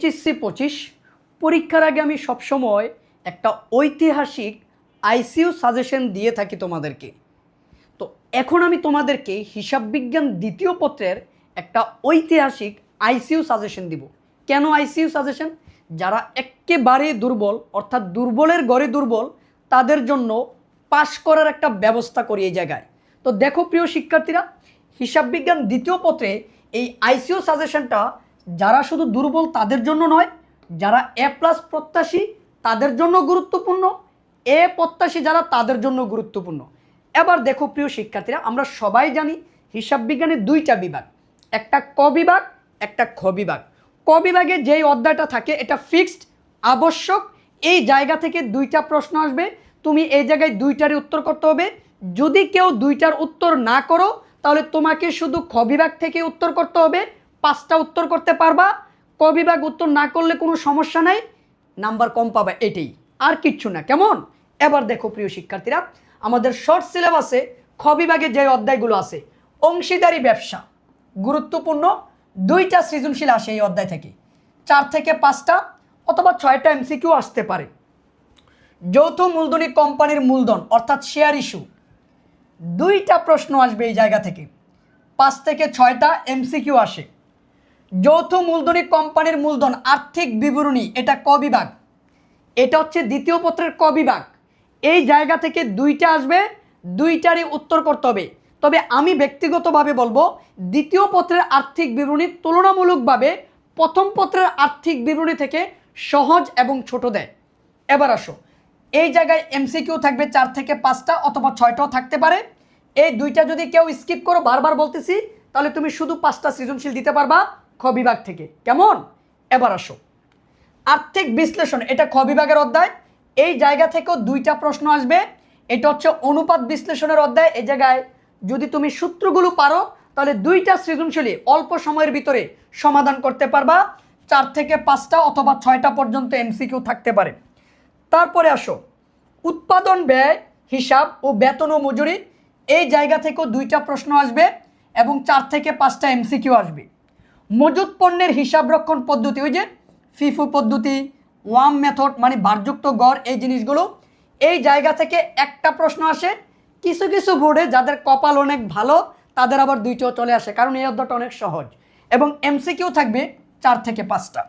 HSC পঁচিশ। পরীক্ষার আগে আমি সবসময় একটা ঐতিহাসিক আইসিইউ সাজেশন দিয়ে থাকি তোমাদেরকে। তো এখন আমি তোমাদেরকে হিসাব বিজ্ঞান দ্বিতীয় পত্রের একটা ঐতিহাসিক আইসিইউ সাজেশন দিব। কেন আইসিইউ সাজেশন? যারা একেবারে দুর্বল, অর্থাৎ দুর্বলের গড়ে দুর্বল, তাদের জন্য পাশ করার একটা ব্যবস্থা করি এই জায়গায়। তো দেখো প্রিয় শিক্ষার্থীরা, হিসাব বিজ্ঞান দ্বিতীয় পত্রে এই আইসিউ সাজেশনটা যারা শুধু দুর্বল তাদের জন্য নয়, যারা এ প্লাস প্রত্যাশী তাদের জন্য গুরুত্বপূর্ণ এ প্রত্যাশী যারা তাদের জন্য গুরুত্বপূর্ণ। এবার দেখো প্রিয় শিক্ষার্থীরা, আমরা সবাই জানি হিসাব বিজ্ঞানের দুইটা বিভাগ, একটা ক বিভাগ, একটা খ বিভাগ। ক বিভাগে যেই অধ্যায়টা থাকে, এটা ফিক্সড আবশ্যক, এই জায়গা থেকে দুইটা প্রশ্ন আসবে, তুমি এই জায়গায় দুইটারই উত্তর করতে হবে। যদি কেউ দুইটার উত্তর না করো, তাহলে তোমাকে শুধু খ বিভাগ থেকে উত্তর করতে হবে। পাঁচটা উত্তর করতে পারবা। ক বিভাগ উত্তর না করলে কোনো সমস্যা নাই। নাম্বার কম পাবা এটাই। আর কিচ্ছু না। কেমন? এবার দেখো প্রিয় শিক্ষার্থীরা, আমাদের শর্ট সিলেবাসে খ বিভাগে যে অধ্যায়গুলো আছে, অংশীদারি ব্যবসা, গুরুত্বপূর্ণ। দুইটা সৃজনশীল আসে এই অধ্যায় থেকে। চার থেকে পাঁচটা অথবা ছয়টা এমসিকিউ আসতে পারে। যৌথ মূলধনী কোম্পানির মূলধন, অর্থাৎ শেয়ার ইস্যু দুইটা প্রশ্ন আসবে এই জায়গা থেকে। পাঁচ থেকে ছয়টা এমসিকিউ আসে। যৌথ মূলধনী কোম্পানির মূলধন, আর্থিক বিবরণী, এটা ক বিভাগ? এটা হচ্ছে দ্বিতীয় পত্রের ক বিভাগ। এই জায়গা থেকে দুইটা আসবে, দুইটারই উত্তর করতে হবে। তবে আমি ব্যক্তিগতভাবে বলব, দ্বিতীয় পত্রের আর্থিক বিবরণী তুলনামূলকভাবে প্রথম পত্রের আর্থিক বিবরণী থেকে সহজ এবং ছোট দেয়। এবার আসো। এই জায়গায় এমসিকিউ থাকবে চার থেকে পাঁচটা অথবা ছয়টাও থাকতে পারে। এই দুইটা যদি কেউ স্কিপ করো, বারবার বলতেছি, তাহলে তুমি শুধু পাঁচটা সৃজনশীল দিতে পারবা। খ বিভাগ থেকে। কেমন? এবার আসো। আর্থিক বিশ্লেষণ, এটা খ বিভাগের অধ্যায়। এই জায়গা থেকেও দুইটা প্রশ্ন আসবে। এটা হচ্ছে অনুপাত বিশ্লেষণের অধ্যায়। এই জায়গায় যদি তুমি সূত্রগুলো পারো, তাহলে দুইটা সৃজনশীলী অল্প সময়ের ভিতরে সমাধান করতে পারবা। চার থেকে পাঁচটা অথবা ছয়টা পর্যন্ত এমসিকিউ থাকতে পারে। তারপরে আসো। উৎপাদন, ব্যয়, হিসাব ও বেতন ও মজুরি, এই জায়গা থেকেও দুইটা প্রশ্ন আসবে এবং চার থেকে পাঁচটা এমসিকিউ আসবে। মজুদ পণ্যের হিসাব রক্ষণ পদ্ধতি, ওই যে ফিফু পদ্ধতি, ওয়াম মেথড মানে ভারযুক্ত গড়, এই জিনিসগুলো, এই জায়গা থেকে একটা প্রশ্ন আসে, কিছু কিছু বোর্ডে যাদের কপাল অনেক ভালো, তাদের আবার দুইটাও চলে আসে, কারণ এই অধ্যায়টা অনেক সহজ। এবং এমসিকিউ থাকবে চার থেকে পাঁচটা।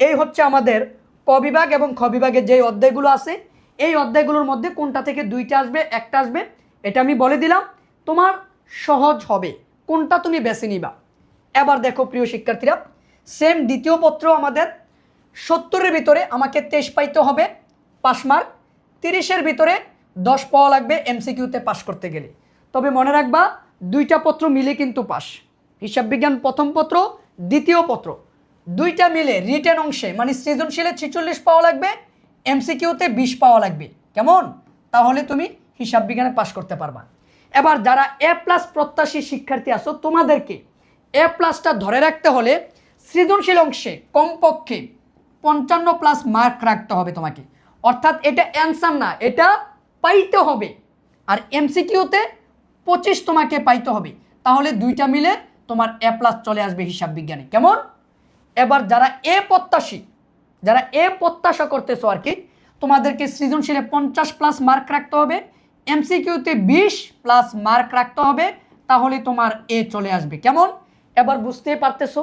এই হচ্ছে আমাদের ক বিভাগ এবং খ বিভাগের যে অধ্যায়গুলো আছে, এই অধ্যায়গুলোর মধ্যে কোনটা থেকে দুইটা আসবে, একটা আসবে, এটা আমি বলে দিলাম, তোমার সহজ হবে, কোনটা তুমি বেছে নিবা। এবার দেখো প্রিয় শিক্ষার্থীরা সেম দ্বিতীয় পত্র আমাদের সত্তরের ভিতরে আমাকে তেইশ পাইতে হবে পাস মার্ক তিরিশের ভিতরে দশ পাওয়া লাগবে এমসিকিউতে পাস করতে গেলে। তবে মনে রাখবা, দুইটা পত্র মিলে কিন্তু পাস হিসাব বিজ্ঞান প্রথম পত্র, দ্বিতীয় পত্র। দুইটা মিলে রিটেন অংশে মানে সৃজনশীলে ছিচল্লিশ পাওয়া লাগবে এমসিকিউতে বিশ পাওয়া লাগবে। কেমন? তাহলে তুমি হিসাব বিজ্ঞানে পাস করতে পারবা। এবার যারা এ প্লাস প্রত্যাশী শিক্ষার্থী আছো, তোমাদেরকে এ প্লাসটা ধরে রাখতে হলে সৃজনশীল অংশে কমপক্ষে পঞ্চান্ন প্লাস মার্ক রাখতে হবে তোমাকে। অর্থাৎ এটা অ্যান্সার না, এটা পাইতে হবে। আর এমসিকিউতে পঁচিশ তোমাকে পাইতে হবে। তাহলে দুইটা মিলে তোমার এ প্লাস চলে আসবে হিসাব বিজ্ঞানে। কেমন? এবার যারা এ প্রত্যাশী, যারা এ প্রত্যাশা করতেছো আর কি, তোমাদেরকে সৃজনশীলে পঞ্চাশ প্লাস মার্ক রাখতে হবে এমসিকিউতে বিশ প্লাস মার্ক রাখতে হবে, তাহলে তোমার এ চলে আসবে। কেমন? এবার বুঝতে পারতেছো,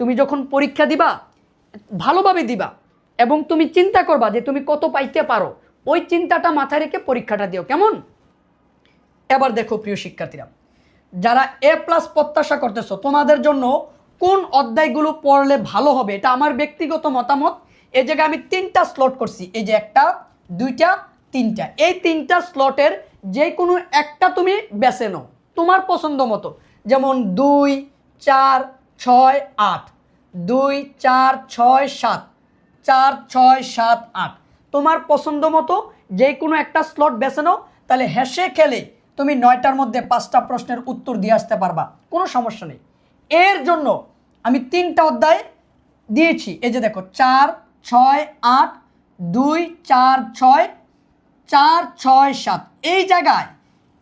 তুমি যখন পরীক্ষা দিবা, ভালোভাবে দিবা এবং তুমি চিন্তা করবা যে তুমি কত পাইতে পারো, ওই চিন্তাটা মাথায় রেখে পরীক্ষাটা দিও, কেমন? এবার দেখো প্রিয় শিক্ষার্থীরা, যারা এ প্লাস প্রত্যাশা করতেছো, তোমাদের জন্য কোন অধ্যায়গুলো পড়লে ভালো হবে, এটা আমার ব্যক্তিগত মতামত। এই জায়গায় আমি তিনটা স্লট করছি, এই যে একটা, দুইটা, তিনটা। এই তিনটা স্লটের যে কোনো একটা তুমি বেছে নাও, তোমার পছন্দ মতো। যেমন দুই চার ছয় আট। দুই চার ছয় সাত। চার ছয় সাত আট। তোমার পছন্দ মতো যে কোনো একটা স্লট বেছে নাও, তাহলে হেসে খেলে তুমি নয়টার মধ্যে পাঁচটা প্রশ্নের উত্তর দিয়ে আসতে পারবা। কোনো সমস্যা নেই। এর জন্য আমি তিনটা অধ্যায় দিয়েছি। এই যে দেখো, চার ছয় আট, দুই চার ছয় চার ছয় সাত। এই জায়গায়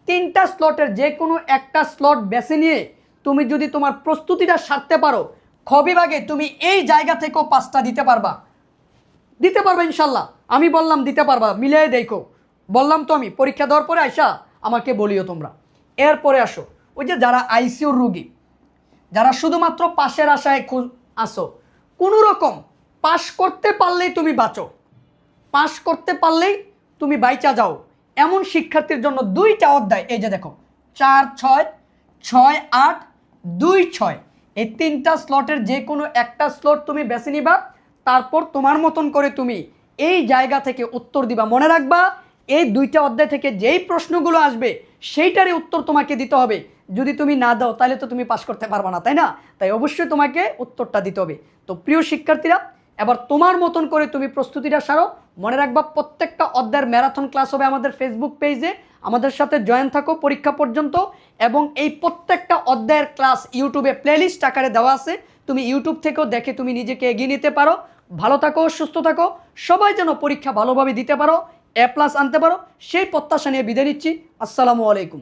তিনটা স্লটের যে কোনো একটা স্লট বেছে নিয়ে তুমি যদি তোমার প্রস্তুতিটা সারতে পারো খ বিভাগে তুমি এই জায়গা থেকেও পাঁচটা দিতে পারবা। দিতে পারবে ইনশাল্লাহ। আমি বললাম দিতে পারবা, মিলিয়ে দেখো। বললাম তো আমি, পরীক্ষা দেওয়ার পরে আইসা আমাকে বলিও তোমরা। এরপরে আসো, ওই যে যারা আইসিউর রুগী, যারা শুধুমাত্র পাশের আশায় আসো, কোনো রকম পাশ করতে পারলেই তুমি বাঁচো। পাশ করতে পারলেই তুমি বাইচা যাও। এমন শিক্ষার্থীর জন্য দুইটা অধ্যায়, এই যে দেখো, চার, ছয় ছয়, আট দুই ছয়। এই তিনটা স্লটের যে কোনো একটা স্লট তুমি বেছে নিবা, তারপর তোমার মতন করে তুমি এই জায়গা থেকে উত্তর দিবা। মনে রাখবা, এই দুইটা অধ্যায় থেকে যেই প্রশ্নগুলো আসবে, সেইটারই উত্তর তোমাকে দিতে হবে। যদি তুমি না দাও, তাহলে তো তুমি পাশ করতে পারবা না, তাই না? তাই অবশ্যই তোমাকে উত্তরটা দিতে হবে। তো প্রিয় শিক্ষার্থীরা, এবার তোমার মতন করে তুমি প্রস্তুতিটা সারো। মনে রাখবা, প্রত্যেকটা অধ্যায়ের ম্যারাথন ক্লাস হবে আমাদের ফেসবুক পেজে আমাদের সাথে জয়েন থাকো পরীক্ষা পর্যন্ত এবং এই প্রত্যেকটা অধ্যায়ের ক্লাস ইউটিউবে প্লেলিস্ট আকারে দেওয়া আছে। তুমি ইউটিউব থেকেও দেখে তুমি নিজেকে এগিয়ে নিতে পারো। ভালো থাকো, সুস্থ থাকো। সবাই যেন পরীক্ষা ভালোভাবে দিতে পারো এ প্লাস আনতে পারো, সেই প্রত্যাশা নিয়ে বিদায় নিচ্ছি। আসসালামু আলাইকুম।